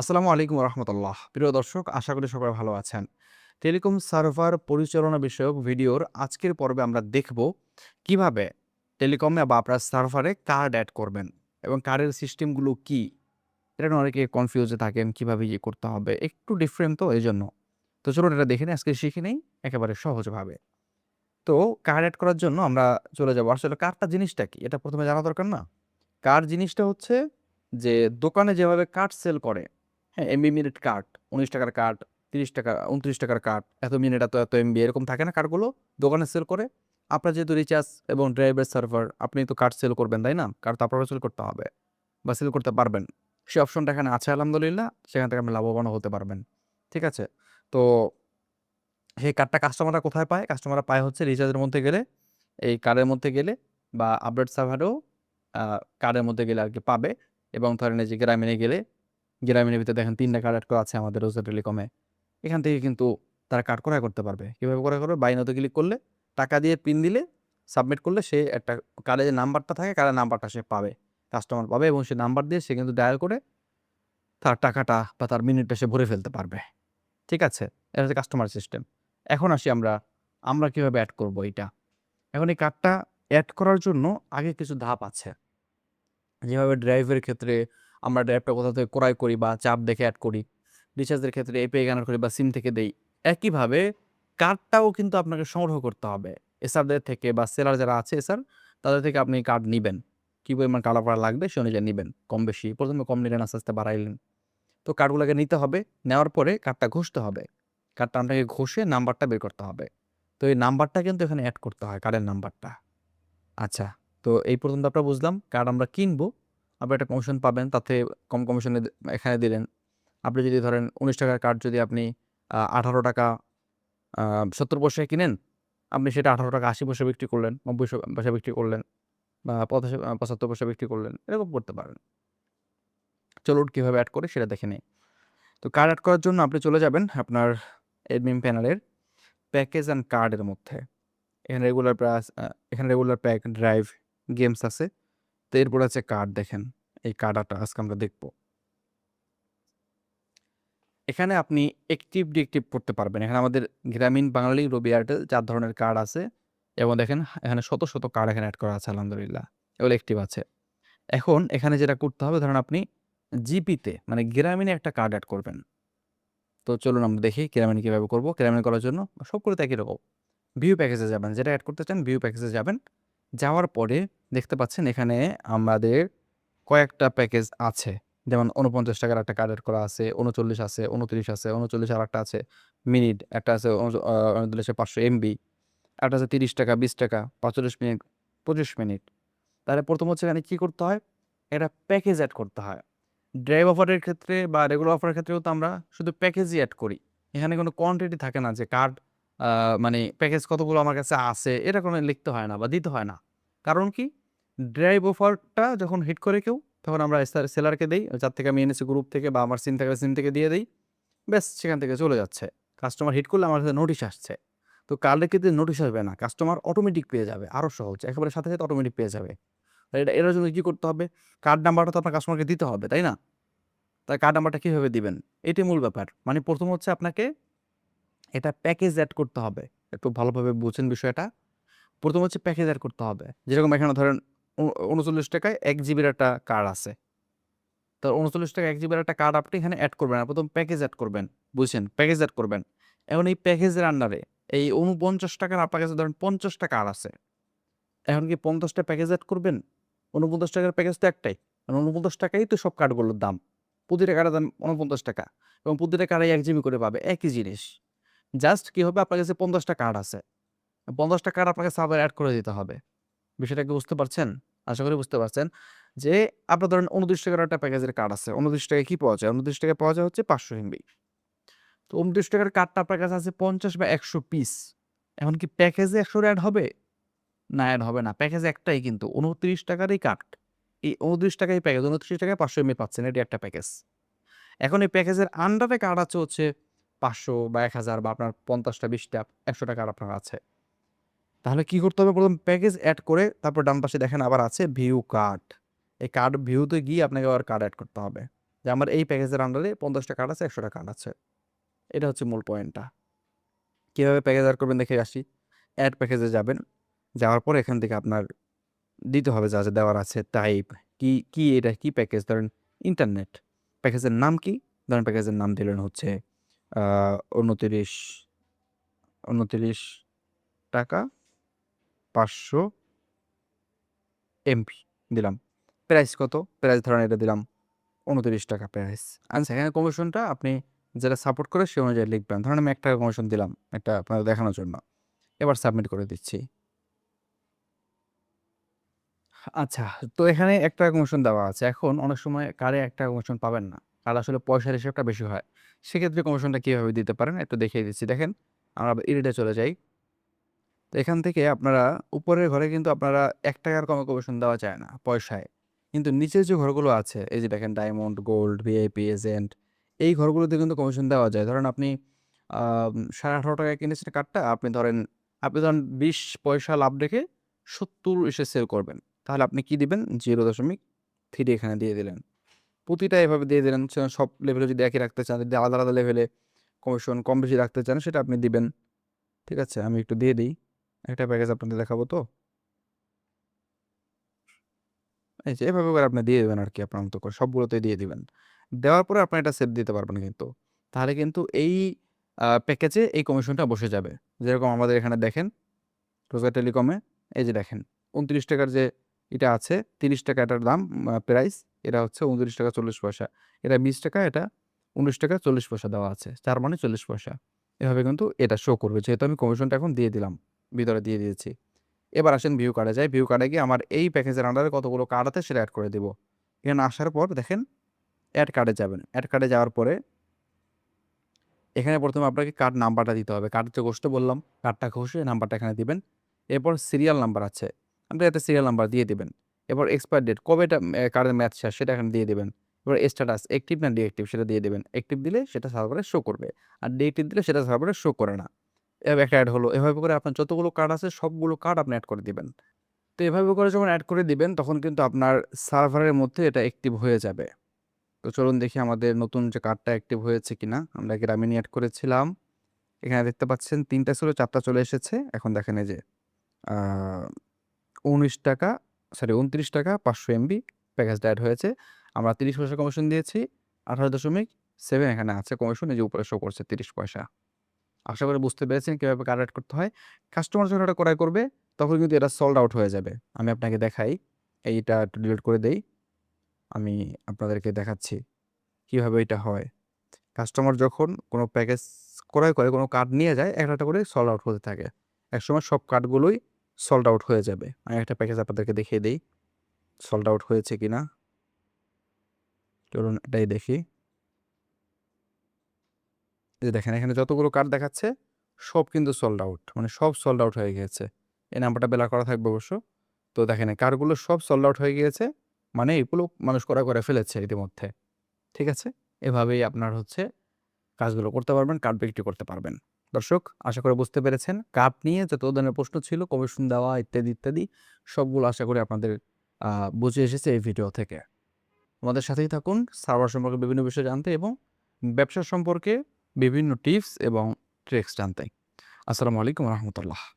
আসসালামু আলাইকুম রহমতুল্লাহ প্রিয় দর্শক, আশা করি সবাই ভালো আছেন। টেলিকম সার্ভার পরিচালনা বিষয়ক ভিডিওর আজকের পর্বে আমরা দেখব কীভাবে টেলিকমে বা আপনার সার্ভারে কার্ড অ্যাড করবেন এবং কার্ডের সিস্টেমগুলো কি। এটা অনেকে কনফিউজে থাকেন, কীভাবে ইয়ে করতে হবে, একটু ডিফারেন্ট তো এই জন্য তো চলুন এটা দেখে নিই, আজকে শিখে নেই, একেবারে সহজভাবে। তো কার্ড অ্যাড করার জন্য আমরা চলে যাব। আসলে কার্ডটা জিনিসটা কি? এটা প্রথমে জানা দরকার না। কার্ড জিনিসটা হচ্ছে যে দোকানে যেভাবে কার্ড সেল করে হ্যাঁ এমবি মিনিট কার্ড উনিশ টাকার কার্ড তিরিশ টাকা, উনত্রিশ টাকার কার্ড এত মিনিট এত এত এমবি এরকম থাকে না কার্ডগুলো দোকানে সেল করে, আপনার যেহেতু রিচার্জ এবং ড্রাইভার সার্ভার আপনি তো কার্ড সেল করবেন, তাই না? কার্ড তো আপনারও সেল করতে হবে বা সেল করতে পারবেন। সেই অপশনটা এখানে আছে, আলহামদুলিল্লাহ, সেখান থেকে আপনি লাভবানও হতে পারবেন, ঠিক আছে? তো সেই কার্ডটা কাস্টমাররা কোথায় পায়? কাস্টমাররা পায় হচ্ছে রিচার্জের মধ্যে গেলে, এই কার্ডের মধ্যে গেলে বা আপডেট সার্ভারেও কার্ডের মধ্যে গেলে আর কি পাবে এবং ধরেন এই যে গ্রামীণে গেলে গ্রামীণের ভিতরে দেখেন তিনটা কার্ড করা আছে আমাদের রোজা টেলিকমে। এখান থেকে কিন্তু তারা কার্ড ক্রয় করতে পারবে। কীভাবে ক্রয় করবে? বাইনতে ক্লিক করলে, টাকা দিয়ে পিন দিলে সাবমিট করলে সে একটা কার্ডে যে নাম্বারটা থাকে কার্ডের নাম্বারটা সে পাবে কাস্টমার পাবে এবং সে নাম্বার দিয়ে সে কিন্তু ডায়াল করে তার টাকাটা বা তার মিনিটটা সে ভরে ফেলতে পারবে। ঠিক আছে? এটা হচ্ছে কাস্টমার সিস্টেম এখন আসি আমরা আমরা কীভাবে অ্যাড করব এইটা? এখন এই কার্ডটা অ্যাড করার জন্য আগে কিছু ধাপ আছে। যেভাবে ড্রাইভের ক্ষেত্রে আমরা ড্রাইভটা কোথাও থেকে ক্রয় করি বা চাপ দেখে অ্যাড করি। রিচার্জের ক্ষেত্রে এপে গানার করি বা সিম থেকে দেই। একইভাবে কার্ডটাও কিন্তু আপনাকে সংগ্রহ করতে হবে। এসারদের থেকে বা সেলার যারা আছে এসার তাদের থেকে আপনি কার্ড নেবেন। কী পরিমাণ করা লাগবে সে অনুযায়ী নেবেন। কম বেশি, প্রথমে কম নিলেন, আস্তে আস্তে বাড়াইলেন তো কার্ডগুলোকে নিতে হবে, নেওয়ার পরে কার্ডটা ঘষতে হবে। কার্ডটা আপনাকে ঘষে নাম্বারটা বের করতে হবে। তো এই নাম্বারটা কিন্তু এখানে অ্যাড করতে হয় কার্ডের নাম্বারটা আচ্ছা তো এই পর্যন্ত আমরা বুঝলাম কার্ড আমরা কিনবো আপনি একটা কমিশন পাবেন, তাতে কম কমিশনে এখানে দিলেন। আপনি যদি ধরেন উনিশ টাকার কার্ড যদি আপনি আঠারো টাকা সত্তর পয়সায় কিনেন, আপনি সেটা আঠারো টাকা আশি পয়সা বিক্রি করলেন, নব্বই পয়সা বিক্রি করলেন, বা পঁচাশি পঁচাত্তর পয়সা বিক্রি করলেন, এরকম করতে পারেন। চলুন কীভাবে অ্যাড করে সেটা দেখে নেই। তো কার্ড অ্যাড করার জন্য আপনি চলে যাবেন আপনার এডমিন প্যানেলের প্যাকেজ অ্যান্ড কার্ডের মধ্যে। এখানে রেগুলার প্রাইস এখানে রেগুলার প্যাক ড্রাইভ গেমস আছে। তো এরপর আছে কার্ড দেখেন। এই কার্ডটা আজকে আমরা দেখব। এখানে আপনি অ্যাক্টিভ ডিএক্টিভ করতে পারবেন। এখানে আমাদের গ্রামীণ বাঙালি রবি এয়ারটেল চার ধরনের কার্ড আছে এবং দেখেন, এখানে শত শত কার্ড এখানে অ্যাড করা আছে, আলহামদুলিল্লাহ। এগুলো অ্যাক্টিভ আছে। এখন এখানে যেটা করতে হবে, ধরেন আপনি জিপিতে মানে গ্রামীণে একটা কার্ড অ্যাড করবেন। তো চলুন আমরা দেখি গ্রামীণ কীভাবে করব। গ্রামীণ করার জন্য সব করে একই রকম। ভিউ প্যাকেজে যাবেন, যেটা অ্যাড করতে চান ভিউ প্যাকেজে যাবেন। যাওয়ার পরে দেখতে পাচ্ছেন এখানে আমাদের কয়েকটা প্যাকেজ আছে। যেমন উনপঞ্চাশ টাকার একটা কার্ড করা আছে উনচল্লিশ আছে উনত্রিশ আছে উনচল্লিশ আর একটা আছে। মিনিট একটা আছে উনচল্লিশে পাঁচশো এমবি একটা আছে তিরিশ টাকা, বিশ টাকা, পঁয়তাল্লিশ মিনিট, পঁচিশ মিনিট। তাহলে প্রথম হচ্ছে এখানে কী করতে হয়? এটা প্যাকেজ অ্যাড করতে হয়। ড্রাইভ অফারের ক্ষেত্রে বা রেগুলার অফারের ক্ষেত্রেও তো আমরা শুধু প্যাকেজই অ্যাড করি। এখানে কোনো কোয়ান্টিটি থাকে না যে কার্ড মানে প্যাকেজ কতগুলো আমার কাছে আছে, এটা কোনো লিখতে হয় না বা দিতে হয় না। কারণ কি? ড্রাইভ অফারটা যখন হিট করে কেউ, তখন আমরা সেলারকে দিই, যার থেকে আমি এনেছি গ্রুপ থেকে বা আমার সিম থেকে সিম থেকে দিয়ে দিই, ব্যাস সেখান থেকে চলে যাচ্ছে। কাস্টমার হিট করলে আমার কাছে নোটিশ আসছে। তো কার্ডের ক্ষেত্রে নোটিশ আসবে না কাস্টমার অটোমেটিক পেয়ে যাবে আরও সহজ, একেবারে সাথে সাথে অটোমেটিক পেয়ে যাবে। এটা এর জন্য কী করতে হবে? কার্ড নাম্বারটা তো আপনার কাস্টমারকে দিতে হবে, তাই না? তাই কার্ড নাম্বারটা কীভাবে দিবেন? এটি মূল ব্যাপার। মানে প্রথম হচ্ছে আপনাকে এটা প্যাকেজ অ্যাড করতে হবে। একটু ভালোভাবে বুঝেন বিষয়টা। প্রথম হচ্ছে প্যাকেজ অ্যাড করতে হবে। যেরকম এখানে ধরেন উনচল্লিশ টাকায় এক জিবির একটা কার্ড আছে। তো উনচল্লিশ টাকা এক জিবির একটা কার্ড আপনি এখানে অ্যাড করবেন, আর প্রথম প্যাকেজ অ্যাড করবেন, বুঝছেন? প্যাকেজ অ্যাড করবেন। এখন এই প্যাকেজের আন্ডারে এই উনপঞ্চাশ টাকার আপনার কাছে ধরেন পঞ্চাশটা কার্ড আছে। এখন কি পঞ্চাশটা প্যাকেজ অ্যাড করবেন? উনপঞ্চাশ টাকার প্যাকেজ তো একটাই কারণ উনপঞ্চাশ টাকাই তো সব কার্ডগুলোর দাম। প্রতিটা কার্ডের দাম উনপঞ্চাশ টাকা, এবং প্রতিটা কার্ডে এক জিবি করে পাবে, একই জিনিস। জাস্ট কি হবে? আপনার কাছে পঞ্চাশটা কার্ড আছে। পঞ্চাশটা কার্ড আপনাকে সার্ভার অ্যাড করে দিতে হবে। বিষয়টা কি বুঝতে পারছেন? আশা করি বুঝতে পারছেন যে আপনার ধরেন উনত্রিশ টাকার একটা প্যাকেজের কার্ড আছে। উনত্রিশ টাকায় কি পাওয়া যায়? উনত্রিশ টাকায় পাওয়া যায় হচ্ছে পাঁচশো এমবি তো উনত্রিশ টাকার কার্ডটা আপনার কাছে আছে পঞ্চাশ বা একশো পিস এখন কি প্যাকেজে একশো অ্যাড হবে? না অ্যাড হবে না। প্যাকেজ একটাই কিন্তু। উনত্রিশ টাকারই কার্ড এই উনত্রিশ টাকায় প্যাকেজ উনত্রিশ টাকায় পাঁচশো এমবি পাচ্ছেন। এটি একটা প্যাকেজ এখন এই প্যাকেজের আন্ডারে কার্ড আছে হচ্ছে পাঁচশো বা এক হাজার বা আপনার পঞ্চাশটা, বিশটা, একশো টাকার আপনার আছে। তাহলে কি করতে হবে? প্রথম প্যাকেজ অ্যাড করে তারপর ডান পাশে দেখেন আবার আছে ভিউ কার্ড এই কার্ড ভিউতে গিয়ে আপনাকে আবার কার্ড অ্যাড করতে হবে। যে আমার এই প্যাকেজের আন্ডারে পঞ্চাশটা কার্ড আছে, একশোটা কার্ড আছে। এটা হচ্ছে মূল পয়েন্টটা কীভাবে প্যাকেজ অ্যাড করবেন? দেখে আসি। অ্যাড প্যাকেজে যাবেন। যাওয়ার পর এখান থেকে আপনার দিতে হবে যা যা দেওয়ার আছে টাইপ কি কি এটা, কি প্যাকেজ ধরেন ইন্টারনেট প্যাকেজের নাম কি? ধরেন প্যাকেজের নাম দিলেন হচ্ছে উনতিরিশ উনতিরিশ টাকা। পাঁচশো এমপি দিলাম। প্রাইস কত? প্রাইস ধরেন এটা দিলাম উনতিরিশ টাকা প্রাইস আচ্ছা এখানে কমিশনটা আপনি যেটা সাপোর্ট করে সে অনুযায়ী লিখবেন। ধরেন আমি এক টাকা কমিশন দিলাম একটা আপনাদের দেখানোর জন্য। এবার সাবমিট করে দিচ্ছি। আচ্ছা তো এখানে এক টাকা কমিশন দেওয়া আছে। এখন অনেক সময় কারে এক টাকা কমিশন পাবেন না? কার আসলে পয়সার হিসেবটা বেশি হয়। সেক্ষেত্রে কমিশনটা কীভাবে দিতে পারেন? একটু দেখিয়ে দিচ্ছি। দেখেন আমরা ইরিটে চলে যাই। তো এখান থেকে আপনারা উপরের ঘরে কিন্তু আপনারা এক টাকার কমে কমিশন দেওয়া যায় না পয়সায়। কিন্তু নিচের যে ঘরগুলো আছে, এই যে দেখেন ডায়মন্ড গোল্ড ভিআইপি এজেন্ট এই ঘরগুলোতে কিন্তু কমিশন দেওয়া যায়। ধরেন আপনি সাড়ে আঠারো টাকায় কিনেছেন কার্ডটা, আপনি ধরেন আপনি ধরেন বিশ পয়সা লাভ রেখে সত্তর এসে সেল করবেন। তাহলে আপনি কি দিবেন? জিরো দশমিক থ্রি এখানে দিয়ে দিলেন। প্রতিটা এভাবে দিয়ে দিলেন সব লেভেলে যদি একই রাখতে চান, যদি আলাদা আলাদা লেভেলে কমিশন কম বেশি রাখতে চান, সেটা আপনি দিবেন। ঠিক আছে? আমি একটু দিয়ে দিই। একটা প্যাকেজ আপনাদের দেখাবো তো? এই যে, এভাবে করে আপনি দিয়ে দেবেন আর কি আপনার মতো করে সবগুলোতে দিয়ে দিবেন। দেওয়ার পরে আপনি এটা সেভ দিতে পারবেন কিন্তু। তাহলে কিন্তু এই প্যাকেজে এই কমিশনটা বসে যাবে। যেরকম আমাদের এখানে দেখেন রোজা টেলিকমে, এই যে দেখেন, উনত্রিশ টাকার যে এটা আছে, তিরিশ টাকা এটার দাম প্রাইস এটা হচ্ছে উনত্রিশ টাকা চল্লিশ পয়সা। এটা বিশ টাকা, এটা উনিশ টাকা চল্লিশ পয়সা দেওয়া আছে, চার মানে চল্লিশ পয়সা। এভাবে কিন্তু এটা শো করবে। যেহেতু আমি কমিশনটা এখন দিয়ে দিলাম। ভিতরে দিয়ে দিয়েছি। এবার আসেন ভিউ কার্ডে যাই। ভিউ কার্ডে গিয়ে আমার এই প্যাকেজের আন্ডারে কতগুলো কার্ড আছে সেটা অ্যাড করে দিব। এখানে আসার পর দেখেন অ্যাড কার্ডে যাবেন। অ্যাড কার্ডে যাওয়ার পরে এখানে প্রথমে আপনাকে কার্ড নাম্বারটা দিতে হবে। কার্ড যে ঘষতে বললাম কার্ডটা ঘষে নাম্বারটা এখানে দিবেন। এরপর সিরিয়াল নাম্বার আছে। আপনি একটা সিরিয়াল নাম্বার দিয়ে দিবেন। এরপর এক্সপায়ার ডেট কবে এটা কার্ডের ম্যাচ শেষ সেটা এখানে দিয়ে দেবেন। এবার স্ট্যাটাস অ্যাক্টিভ না ডিঅ্যাক্টিভ সেটা দিয়ে দেবেন। অ্যাক্টিভ দিলে সেটা সার্ভারে শো করবে। আর ডিঅ্যাক্টিভ দিলে সেটা সার্ভারে শো করে না। একটা অ্যাড হলো। এভাবে করে আপনার যতগুলো কার্ড আছে, সবগুলো কার্ড আপনি অ্যাড করে দিবেন। তো এভাবে করে যখন অ্যাড করে দিবেন, তখন কিন্তু আপনার সার্ভারের মধ্যে এটা অ্যাক্টিভ হয়ে যাবে। তো চলুন দেখি আমাদের নতুন যে কার্ডটা অ্যাক্টিভ হয়েছে কিনা। আমরা গ্রামীণ অ্যাড করেছিলাম। এখানে দেখতে পাচ্ছেন, তিনটা ছিল, চারটা চলে এসেছে। এখন দেখেন এই যে উনিশ টাকা সরি উনত্রিশ টাকা, পাঁচশো এমবি প্যাকেজটা অ্যাড হয়েছে। আমরা তিরিশ পয়সা কমিশন দিয়েছি, আঠারো দশমিক সেভেন এখানে আছে কমিশন এই যে উপরে শো করছে তিরিশ পয়সা। আশা করি বুঝতে পেরেছেন কীভাবে কার্ড অ্যাড করতে হয়। কাস্টমার যখন এটা ক্রয় করবে, তখন কিন্তু এটা সল্ড আউট হয়ে যাবে। আমি আপনাকে দেখাই, এইটা একটু ডিলিট করে দেই। আমি আপনাদেরকে দেখাচ্ছি কীভাবে এটা হয়। কাস্টমার যখন কোনো প্যাকেজ ক্রয় করে, কোনো কার্ড নিয়ে যায়, একটা একটা করে সল্ড আউট হতে থাকে। একসময় সব কার্ডগুলোই সল্ড আউট হয়ে যাবে। আমি একটা প্যাকেজ আপনাদেরকে দেখিয়ে দিই। সল্ড আউট হয়েছে কি না চলুন এটাই দেখি। যে দেখেন, এখানে যতগুলো কার্ড দেখাচ্ছে, সব কিন্তু সোল্ড আউট মানে সব সোল্ড আউট হয়ে গিয়েছে। এই নাম্বারটা বেলা করা থাকবে অবশ্য। তো দেখেন কার্ডগুলো সব সোল্ড আউট হয়ে গিয়েছে মানে এগুলো মানুষ করা করে ফেলেছে ইতিমধ্যে। ঠিক আছে? এভাবেই আপনার হচ্ছে কাজগুলো করতে পারবেন কার্ড বিক্রি করতে পারবেন। দর্শক, আশা করে বুঝতে পেরেছেন। কাপ নিয়ে যত ধরনের প্রশ্ন ছিল কমিশন দেওয়া, ইত্যাদি ইত্যাদি, সবগুলো আশা করি আপনাদের বুঝে এসেছে এই ভিডিও থেকে। আমাদের সাথেই থাকুন সার্ভার সম্পর্কে বিভিন্ন বিষয় জানতে এবং ব্যবসা সম্পর্কে বিভিন্ন টিপস এবং ট্রিক্স জানতে। আসসালামু আলাইকুম রহমতুল্লাহ।